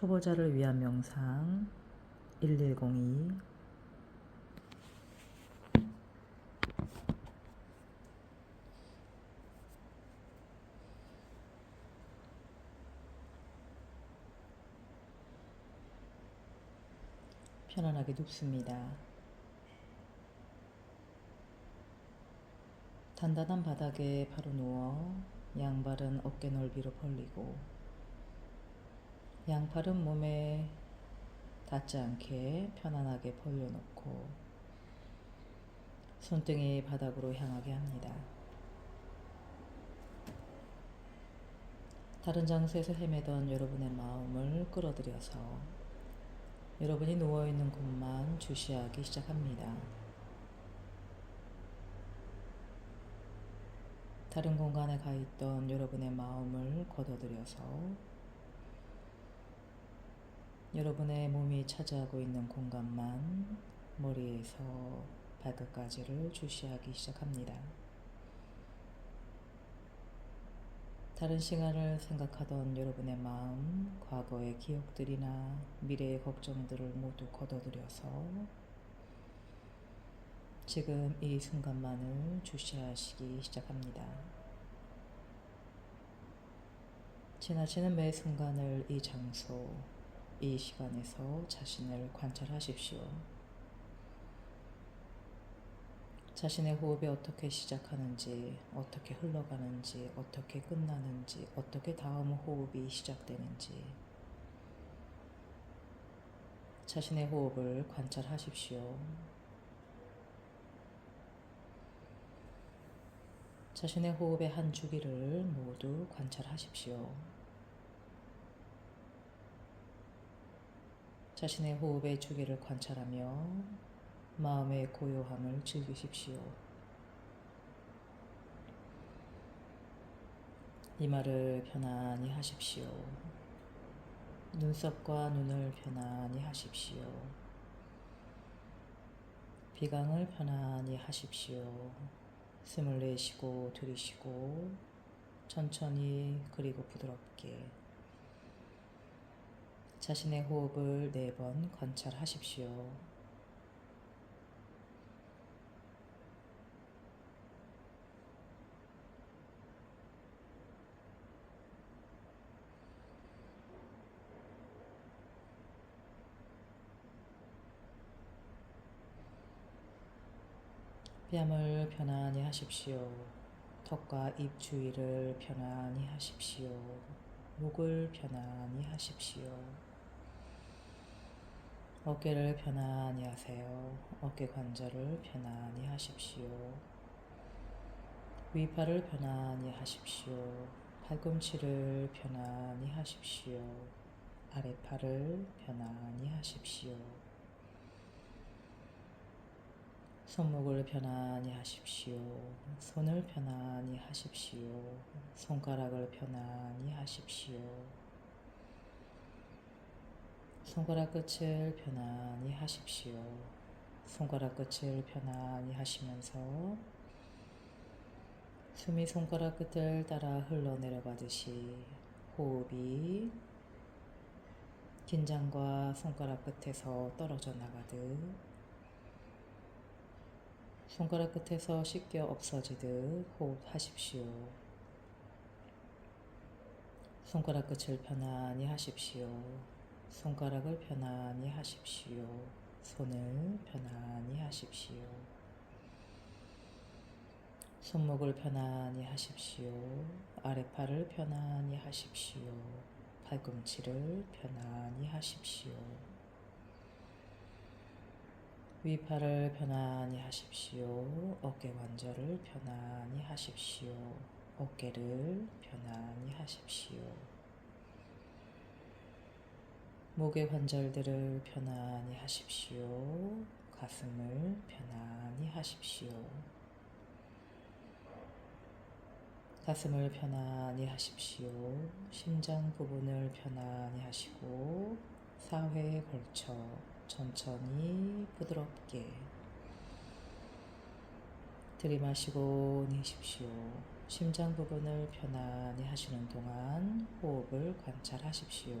초보자를 위한 명상 1102 편안하게 눕습니다. 단단한 바닥에 바로 누워 양발은 어깨 넓이로 벌리고 양팔은 몸에 닿지 않게 편안하게 벌려놓고 손등이 바닥으로 향하게 합니다. 다른 장소에서 헤매던 여러분의 마음을 끌어들여서 여러분이 누워있는 곳만 주시하기 시작합니다. 다른 공간에 가 있던 여러분의 마음을 걷어들여서 여러분의 몸이 차지하고 있는 공간만 머리에서 발끝까지를 주시하기 시작합니다. 다른 시간을 생각하던 여러분의 마음, 과거의 기억들이나 미래의 걱정들을 모두 걷어들여서 지금 이 순간만을 주시하시기 시작합니다. 지나치는 매 순간을 이 장소, 이 시간에서 자신을 관찰하십시오. 자신의 호흡이 어떻게 시작하는지, 어떻게 흘러가는지, 어떻게 끝나는지, 어떻게 다음 호흡이 시작되는지, 자신의 호흡을 관찰하십시오. 자신의 호흡의 한 주기를 모두 관찰하십시오. 자신의 호흡의 주기를 관찰하며 마음의 고요함을 즐기십시오. 이마를 편안히 하십시오. 눈썹과 눈을 편안히 하십시오. 비강을 편안히 하십시오. 숨을 내쉬고 들이쉬고 천천히 그리고 부드럽게 자신의 호흡을 네 번 관찰하십시오. 뺨을 편안히 하십시오. 턱과 입 주위를 편안히 하십시오. 목을 편안히 하십시오. 어깨를 편안히 하세요. 어깨 관절을 편안히 하십시오. 위팔을 편안히 하십시오. 팔꿈치를 편안히 하십시오. 아래팔을 편안히 하십시오. 손목을 편안히 하십시오. 손을 편안히 하십시오. 손가락을 편안히 하십시오. 손가락 끝을 편안히 하십시오. 손가락 끝을 편안히 하시면서 숨이 손가락 끝을 따라 흘러내려가듯이 호흡이 긴장과 손가락 끝에서 떨어져 나가듯 손가락 끝에서 씻겨 없어지듯 호흡하십시오. 손가락 끝을 편안히 하십시오. 손가락을 편안히 하십시오. 손을 편안히 하십시오. 손목을 편안히 하십시오. 아래팔을 편안히 하십시오. 팔꿈치를 편안히 하십시오. 위팔을 편안히 하십시오. 어깨 관절을 편안히 하십시오. 어깨를 편안히 하십시오. 목의 관절들을 편안히 하십시오. 가슴을 편안히 하십시오. 가슴을 편안히 하십시오. 심장 부분을 편안히 하시고 사회에 걸쳐 천천히 부드럽게 들이마시고 내쉽시오. 심장 부분을 편안히 하시는 동안 호흡을 관찰하십시오.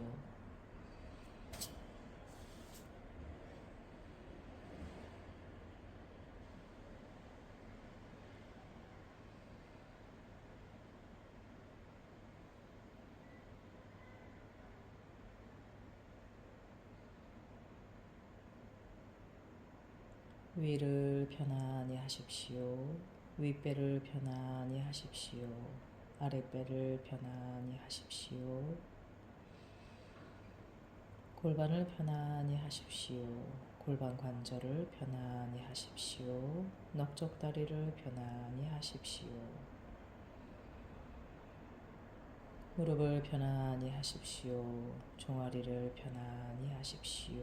위를 편안히 하십시오. 윗배를 편안히 하십시오. 아랫배를 편안히 하십시오. 골반을 편안히 하십시오. 골반 관절을 편안히 하십시오. 넓적다리를 편안히 하십시오. 무릎을 편안히 하십시오. 종아리를 편안히 하십시오.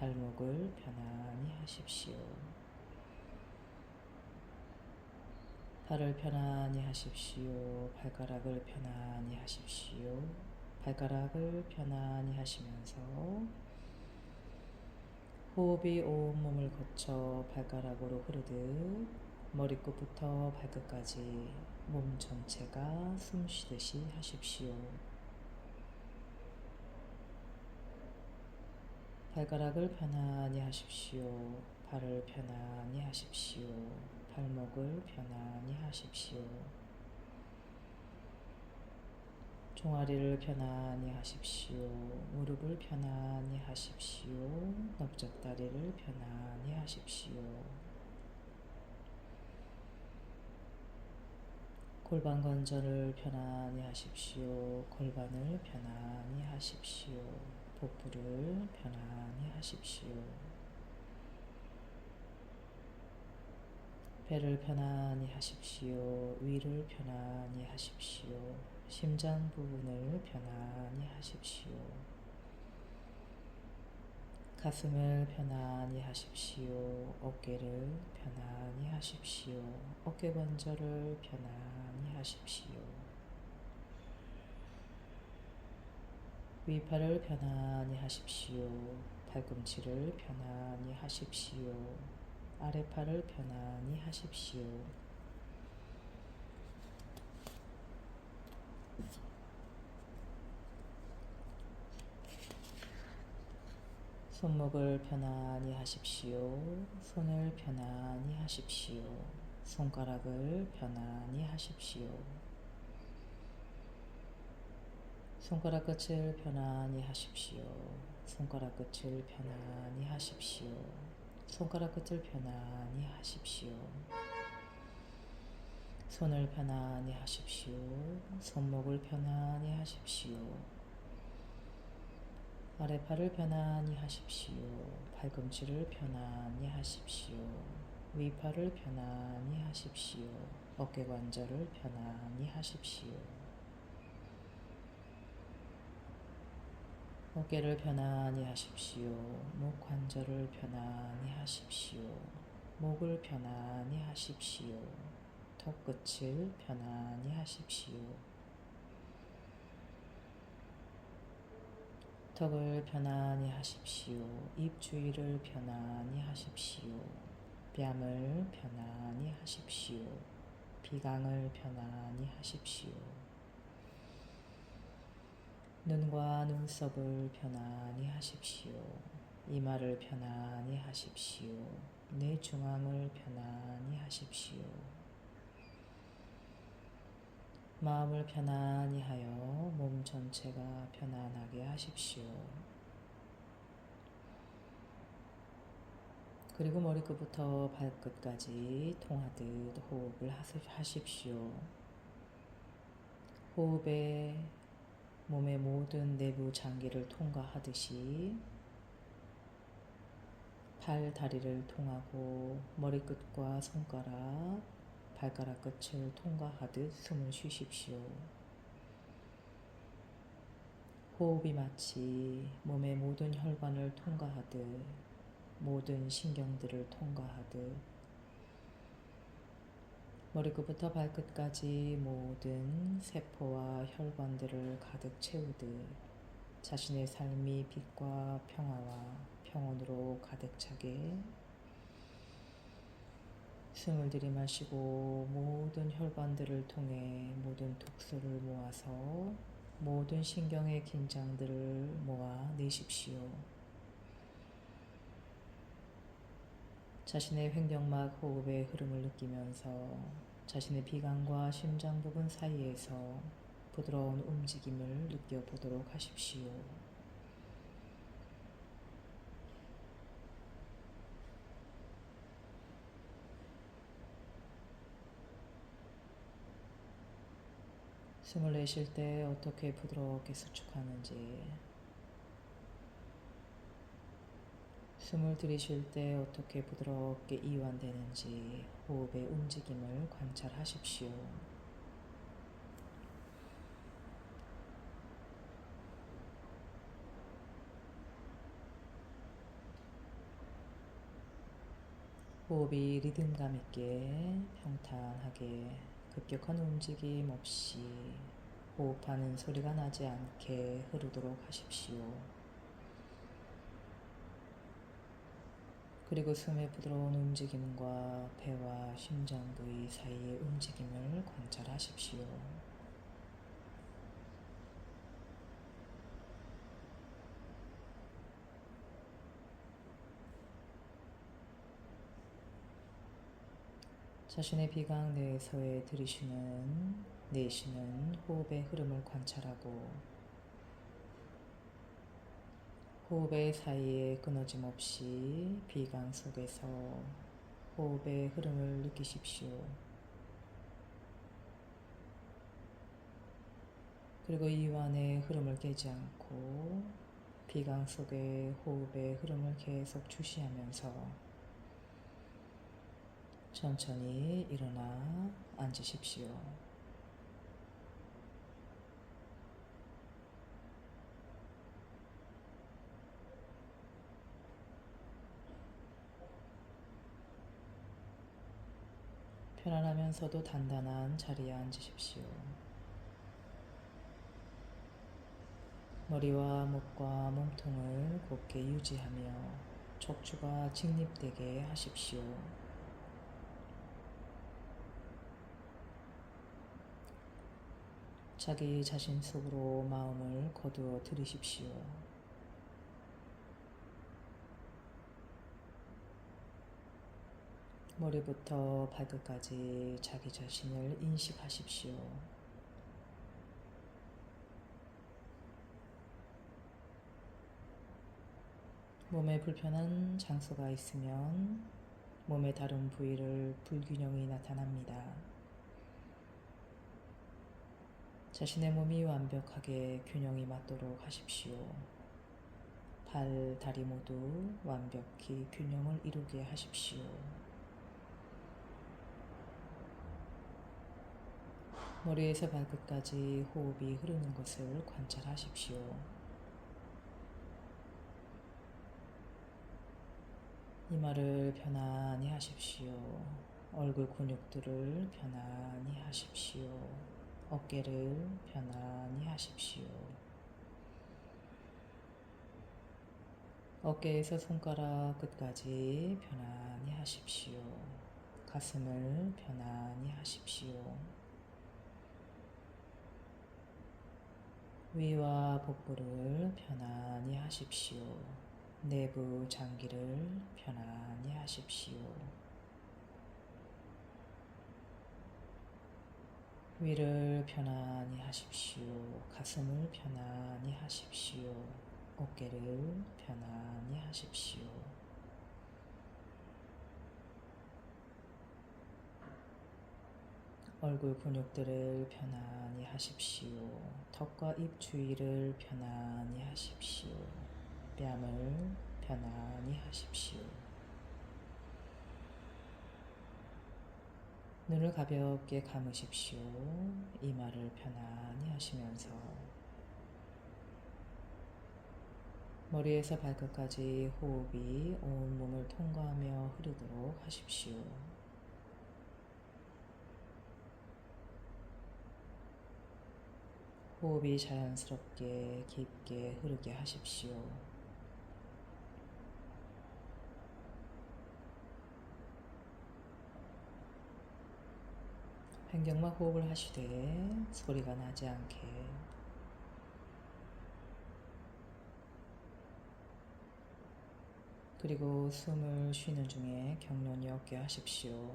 발목을 편안히 하십시오. 발을 편안히 하십시오. 발가락을 편안히 하십시오. 발가락을 편안히 하시면서 호흡이 온 몸을 거쳐 발가락으로 흐르듯 머리끝부터 발끝까지 몸 전체가 숨 쉬듯이 하십시오. 발가락을 편안히 하십시오. 발을 편안히 하십시오. 발목을 편안히 하십시오. 종아리를 편안히 하십시오. 무릎을 편안히 하십시오. 넓적다리를 편안히 하십시오. 골반 관절을 편안히 하십시오. 골반을 편안히 하십시오. 복부를 편안히 하십시오. 배를 편안히 하십시오. 위를 편안히 하십시오. 심장 부분을 편안히 하십시오. 가슴을 편안히 하십시오. 어깨를 편안히 하십시오. 어깨 관절을 편안히 하십시오. 위팔을 편안히 하십시오. 발꿈치를 편안히 하십시오. 아래팔을 편안히 하십시오. 손목을 편안히 하십시오. 손을 편안히 하십시오. 손가락을 편안히 하십시오. 손가락 끝을 편안히 하십시오. 손가락 끝을 편안히 하십시오. 손가락 끝을 편안히 하십시오. 손을 편안히 하십시오. 손목을 편안히 하십시오. 아래팔을 편안히 하십시오. 발꿈치를 편안히 하십시오. 위팔을 편안히 하십시오. 어깨 관절을 편안히 하십시오. 어깨를 편안히 하십시오. 목 관절을 편안히 하십시오. 목을 편안히 하십시오. 턱 끝을 편안히 하십시오. 턱을 편안히 하십시오. 입 주위를 편안히 하십시오. 뺨을 편안히 하십시오. 비강을 편안히 하십시오. 눈과 눈썹을 편안히 하십시오. 이마를 편안히 하십시오. 내 중앙을 편안히 하십시오. 마음을 편안히 하여 몸 전체가 편안하게 하십시오. 그리고 머리끝부터 발끝까지 통하듯 호흡을 하십시오. 호흡에 몸의 모든 내부 장기를 통과하듯이 팔, 다리를 통하고 머리끝과 손가락, 발가락 끝을 통과하듯 숨을 쉬십시오. 호흡이 마치 몸의 모든 혈관을 통과하듯 모든 신경들을 통과하듯 머리끝부터 발끝까지 모든 세포와 혈관들을 가득 채우듯 자신의 삶이 빛과 평화와 평온으로 가득 차게 숨을 들이마시고 모든 혈관들을 통해 모든 독소를 모아서 모든 신경의 긴장들을 모아 내십시오. 자신의 횡격막 호흡의 흐름을 느끼면서 자신의 비강과 심장 부분 사이에서 부드러운 움직임을 느껴보도록 하십시오. 숨을 내쉴 때 어떻게 부드럽게 수축하는지 숨을 들이쉴 때 어떻게 부드럽게 이완되는지 호흡의 움직임을 관찰하십시오. 호흡이 리듬감 있게 평탄하게 급격한 움직임 없이 호흡하는 소리가 나지 않게 흐르도록 하십시오. 그리고 숨의 부드러운 움직임과 배와 심장 부위 사이의 움직임을 관찰하십시오. 자신의 비강 내에서의 들이쉬는, 내쉬는 호흡의 흐름을 관찰하고 호흡의 사이에 끊어짐 없이 비강 속에서 호흡의 흐름을 느끼십시오. 그리고 이완의 흐름을 깨지 않고 비강 속의 호흡의 흐름을 계속 주시하면서 천천히 일어나 앉으십시오. 편안하면서도 단단한 자리에 앉으십시오. 머리와 목과 몸통을 곧게 유지하며 척추가 직립되게 하십시오. 자기 자신 속으로 마음을 거두어 들이십시오. 머리부터 발끝까지 자기 자신을 인식하십시오. 몸에 불편한 장소가 있으면 몸의 다른 부위를 불균형이 나타납니다. 자신의 몸이 완벽하게 균형이 맞도록 하십시오. 발, 다리 모두 완벽히 균형을 이루게 하십시오. 머리에서 발끝까지 호흡이 흐르는 것을 관찰하십시오. 이마를 편안히 하십시오. 얼굴 근육들을 편안히 하십시오. 어깨를 편안히 하십시오. 어깨에서 손가락 끝까지 편안히 하십시오. 가슴을 편안히 하십시오. 위와 복부를 편안히 하십시오. 내부 장기를 편안히 하십시오. 위를 편안히 하십시오. 가슴을 편안히 하십시오. 어깨를 편안히 하십시오. 얼굴 근육들을 편안히 하십시오. 턱과 입 주위를 편안히 하십시오. 뺨을 편안히 하십시오. 눈을 가볍게 감으십시오. 이마를 편안히 하시면서 머리에서 발끝까지 호흡이 온 몸을 통과하며 흐르도록 하십시오. 호흡이 자연스럽게 깊게 흐르게 하십시오. 횡격막 호흡을 하시되 소리가 나지 않게 그리고 숨을 쉬는 중에 경련이 없게 하십시오.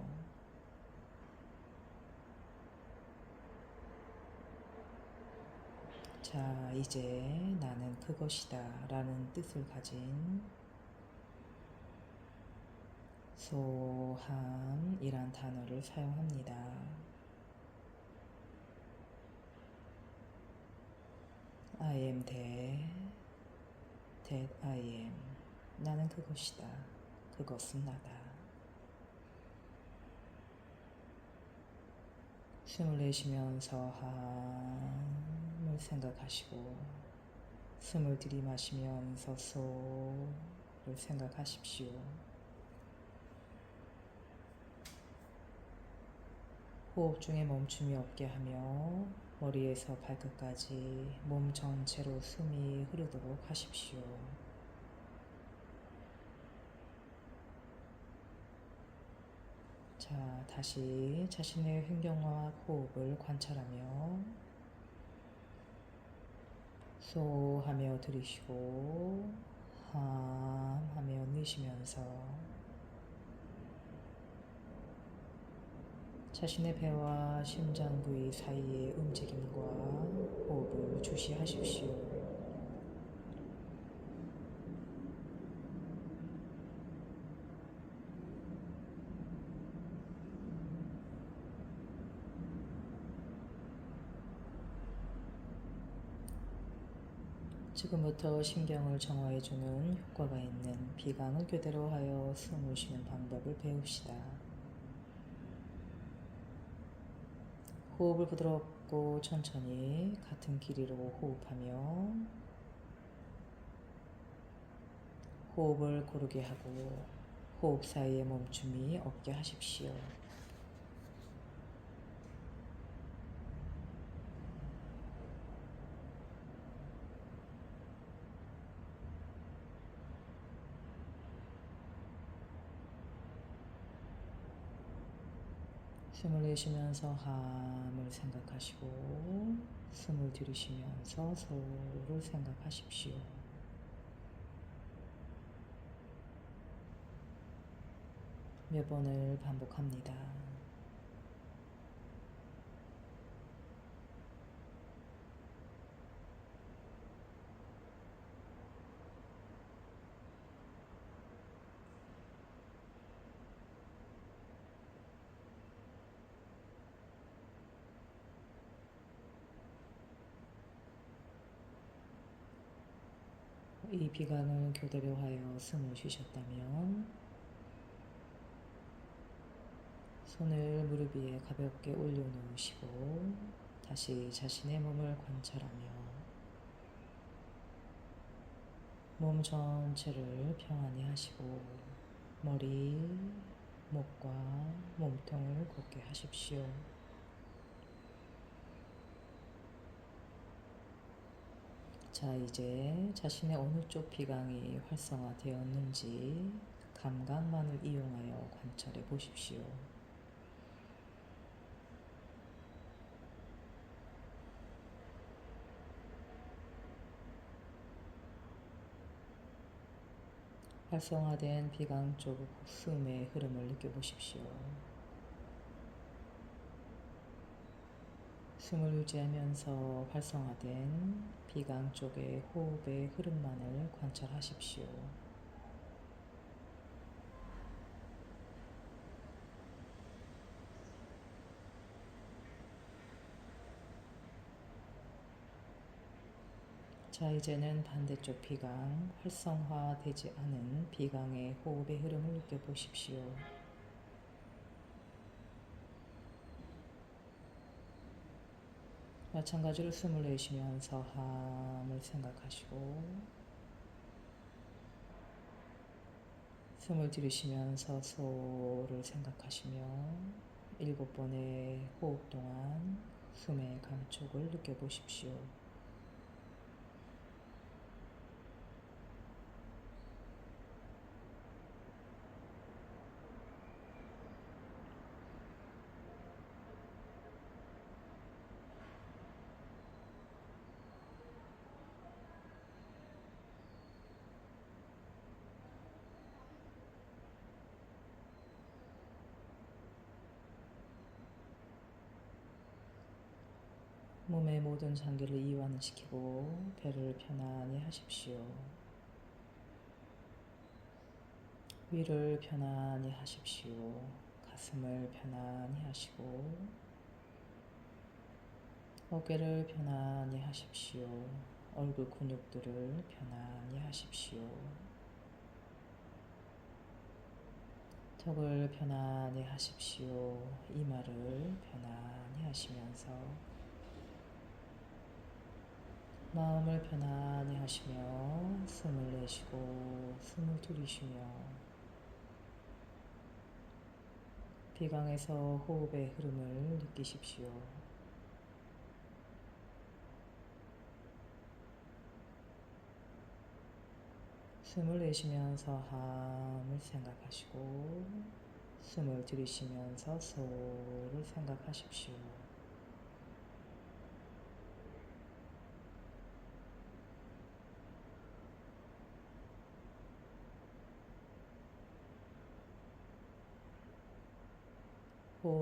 자, 이제 나는 그것이다 라는 뜻을 가진 소함이란 단어를 사용합니다. I am that, that I am. 나는 그것이다. 그것은 나다. 숨을 내쉬면서 함을 생각하시고 숨을 들이마시면서 소를 생각하십시오. 호흡 중에 멈춤이 없게 하며 머리에서 발끝까지 몸 전체로 숨이 흐르도록 하십시오. 자, 다시 자신의 횡경과 호흡을 관찰하며 소하며 들이쉬고 함 하며 내쉬면서 자신의 배와 심장 부위 사이의 움직임과 호흡을 주시하십시오. 지금부터 신경을 정화해주는 효과가 있는 비강을 교대로 하여 숨을 쉬는 방법을 배웁시다. 호흡을 부드럽고 천천히 같은 길이로 호흡하며 호흡을 고르게 하고 호흡 사이에 멈춤이 없게 하십시오. 숨을 내쉬면서 함을 생각하시고 숨을 들이쉬면서 소를 생각하십시오. 몇 번을 반복합니다. 이 비강을 교대로 하여 숨을 쉬셨다면 손을 무릎 위에 가볍게 올려놓으시고 다시 자신의 몸을 관찰하며 몸 전체를 평안히 하시고 머리, 목과 몸통을 곧게 하십시오. 자, 이제 자신의 어느 쪽 비강이 활성화되었는지 감각만을 이용하여 관찰해 보십시오. 활성화된 비강 쪽 숨의 흐름을 느껴보십시오. 숨을 유지하면서 활성화된 비강 쪽의 호흡의 흐름만을 관찰하십시오. 자, 이제는 반대쪽 비강, 활성화되지 않은 비강의 호흡의 흐름을 느껴보십시오. 마찬가지로 숨을 내쉬면서 함을 생각하시고 숨을 들이쉬면서 소를 생각하시며 일곱 번의 호흡 동안 숨의 감촉을 느껴보십시오. 몸의 모든 장기를 이완시키고 배를 편안히 하십시오. 위를 편안히 하십시오. 가슴을 편안히 하시고 어깨를 편안히 하십시오. 얼굴 근육들을 편안히 하십시오. 턱을 편안히 하십시오. 이마를 편안히 하시면서 마음을 편안히 하시며 숨을 내쉬고 숨을 들이쉬며 비강에서 호흡의 흐름을 느끼십시오. 숨을 내쉬면서 함을 생각하시고 숨을 들이쉬면서 소를 생각하십시오.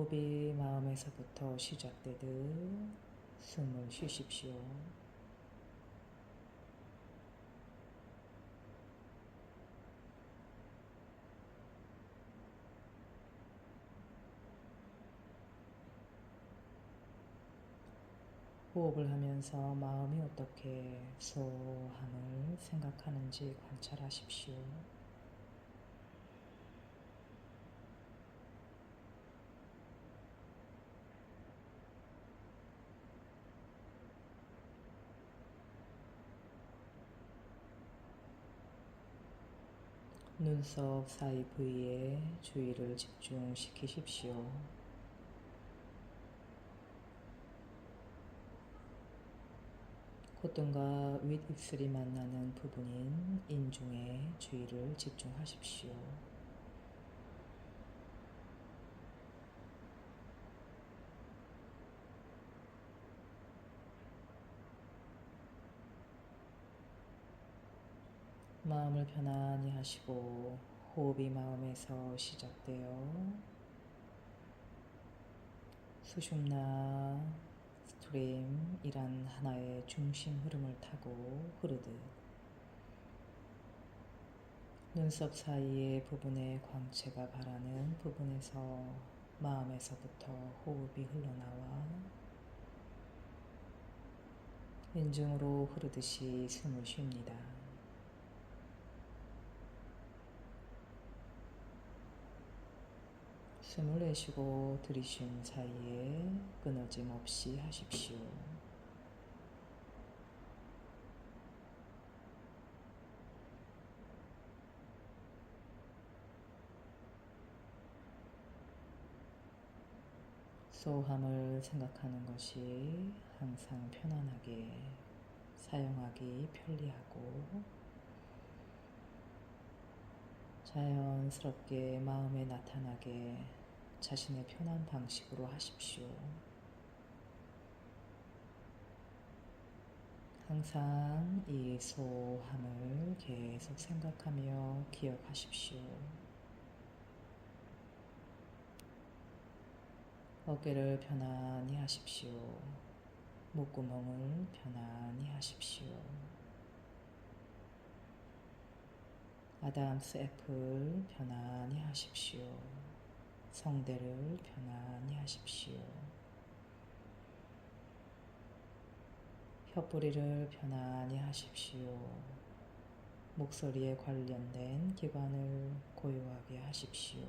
호흡이 마음에서부터 시작되듯 숨을 쉬십시오. 호흡을 하면서 마음이 어떻게 소함을 생각하는지 관찰하십시오. 눈썹 사이 부위에 주의를 집중시키십시오. 콧등과 윗입술이 만나는 부분인 인중에 주의를 집중하십시오. 마음을 편안히 하시고 호흡이 마음에서 시작되어 수줍나 스트림이란 하나의 중심 흐름을 타고 흐르듯 눈썹 사이의 부분에 광채가 바라는 부분에서 마음에서부터 호흡이 흘러나와 인중으로 흐르듯이 숨을 쉽니다. 숨을 내쉬고 들이쉬는 사이에 끊어짐 없이 하십시오. 소함을 생각하는 것이 항상 편안하게 사용하기 편리하고 자연스럽게 마음에 나타나게 자신의 편한 방식으로 하십시오. 항상 이 소함을 계속 생각하며 기억하십시오. 어깨를 편안히 하십시오. 목구멍을 편안히 하십시오. 아담스 애플 편안히 하십시오. 성대를 편안히 하십시오. 혀뿌리를 편안히 하십시오. 목소리에 관련된 기관을 고요하게 하십시오.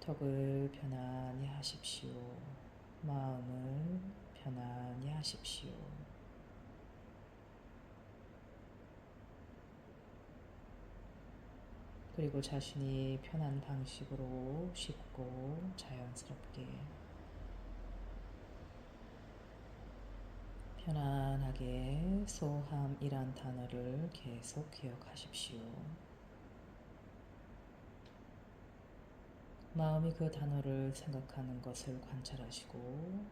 턱을 편안히 하십시오. 마음을 편안히 하십시오. 그리고 자신이 편한 방식으로 쉽고 자연스럽게 편안하게 소함이란 단어를 계속 기억하십시오. 마음이 그 단어를 생각하는 것을 관찰하시고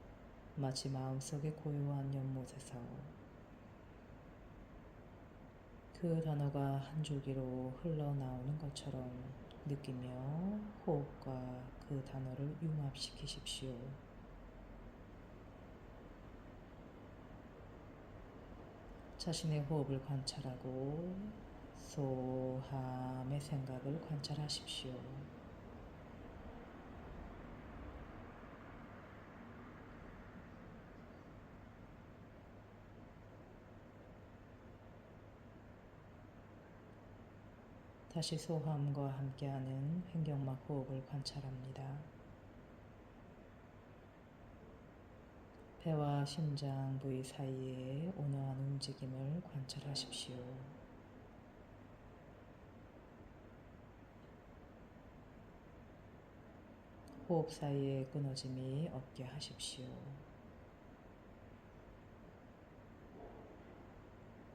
마치 마음속의 고요한 연못에서 그 단어가 한 줄기로 흘러나오는 것처럼 느끼며 호흡과 그 단어를 융합시키십시오. 자신의 호흡을 관찰하고 소함의 생각을 관찰하십시오. 다시 소함과 함께하는 횡격막 호흡을 관찰합니다. 배와 심장 부위 사이에 온화한 움직임을 관찰하십시오. 호흡 사이의 끊어짐이 없게 하십시오.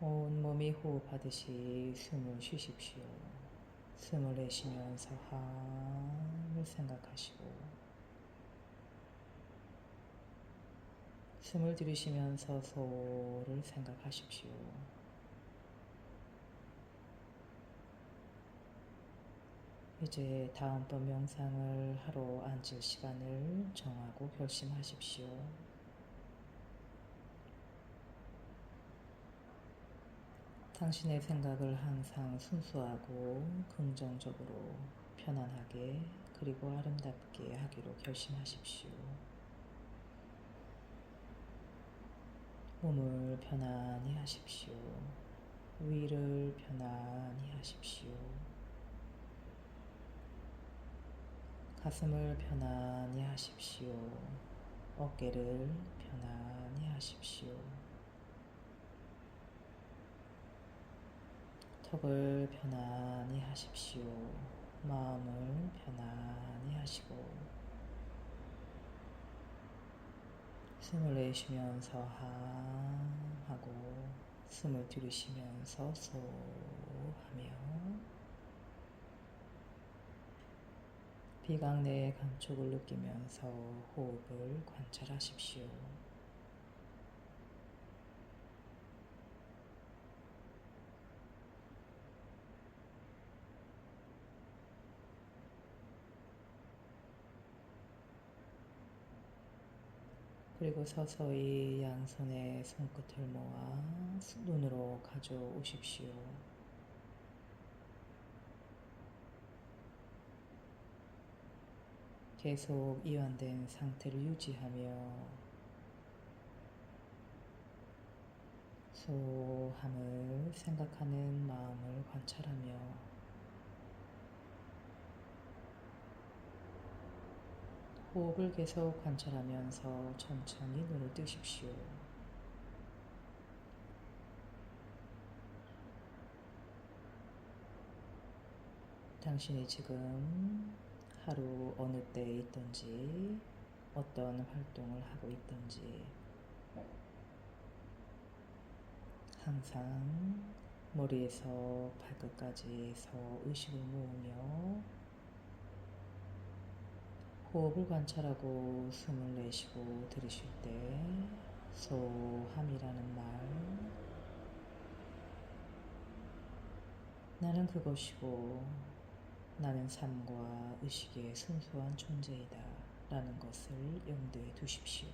온 몸이 호흡하듯이 숨을 쉬십시오. 숨을 내쉬면서 함을 생각하시고 숨을 들이쉬면서 소를 생각하십시오. 이제 다음번 명상을 하러 앉을 시간을 정하고 결심하십시오. 당신의 생각을 항상 순수하고 긍정적으로 편안하게 그리고 아름답게 하기로 결심하십시오. 몸을 편안히 하십시오. 위를 편안히 하십시오. 가슴을 편안히 하십시오. 어깨를 편안히 하십시오. 턱을 편안히 하십시오. 마음을 편안히 하시고 숨을 내쉬면서 함 하고 숨을 들이쉬면서 소 하며 비강 내의 감촉을 느끼면서 호흡을 관찰하십시오. 그리고 서서히 양손의 손끝을 모아 눈으로 가져오십시오. 계속 이완된 상태를 유지하며 소함을 생각하는 마음을 관찰하며 호흡을 계속 관찰하면서 천천히 눈을 뜨십시오. 당신이 지금 하루 어느 때에 있든지 어떤 활동을 하고 있든지 항상 머리에서 발끝까지에서 의식을 모으며 호흡을 관찰하고 숨을 내쉬고 들이쉴 때 소함이라는 말 나는 그것이고 나는 삶과 의식의 순수한 존재이다 라는 것을 염두에 두십시오.